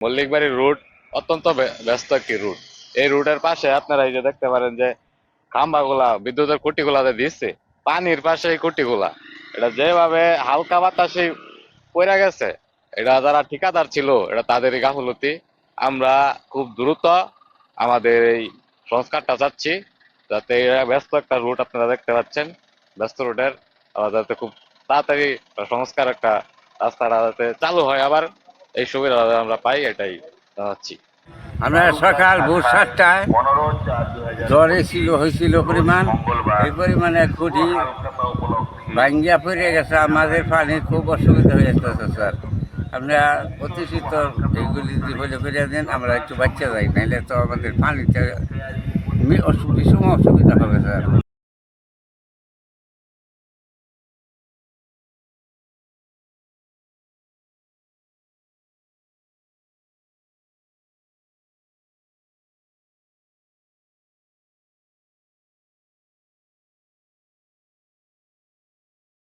মল্লিক বাড়ির রুট অত্যন্ত ব্যস্ত একটি রুট এই রুটের পাশে আপনারা এই যে দেখতে পারেন যে খাম্বাগুলা, বিদ্যুতের খুঁটিগুলা যে দিচ্ছে। পানির পাশে এই খুঁটিগুলা। এটা যেভাবে হালকা বাতাসে পড়ে গেছে, এটা যারা ঠিকাদার ছিল, এটা তাদেরই গাফলতি। আমরা খুব দ্রুত আমাদের এই সংস্কারটা চাচ্ছি, যাতে ব্যস্ত একটা রুট আপনারা দেখতে পাচ্ছেন। ব্যস্ত রুটের যাতে খুব তাড়াতাড়ি সংস্কার একটা রাস্তাটা যাতে চালু হয় আবার। এই সুবিধা আমরা পাই, এটাই জানাচ্ছি আমরা সকাল ভোর সাতটায় জ্বর ছিল হয়েছিল পরিমাণ। এই পরিমাণে খুঁটি ভাঙ্গিয়া পড়ে গেছে। আমাদের পানির খুব অসুবিধা হয়ে যাচ্ছে, স্যার। আমরা প্রতিষ্ঠিত এইগুলি যদি বলে ফিরে দেন, আমরা একটু বাচ্চা যাই। নাহলে তো আমাদের পানিতে মি- অসু- ভীষণ অসুবিধা হবে, স্যার।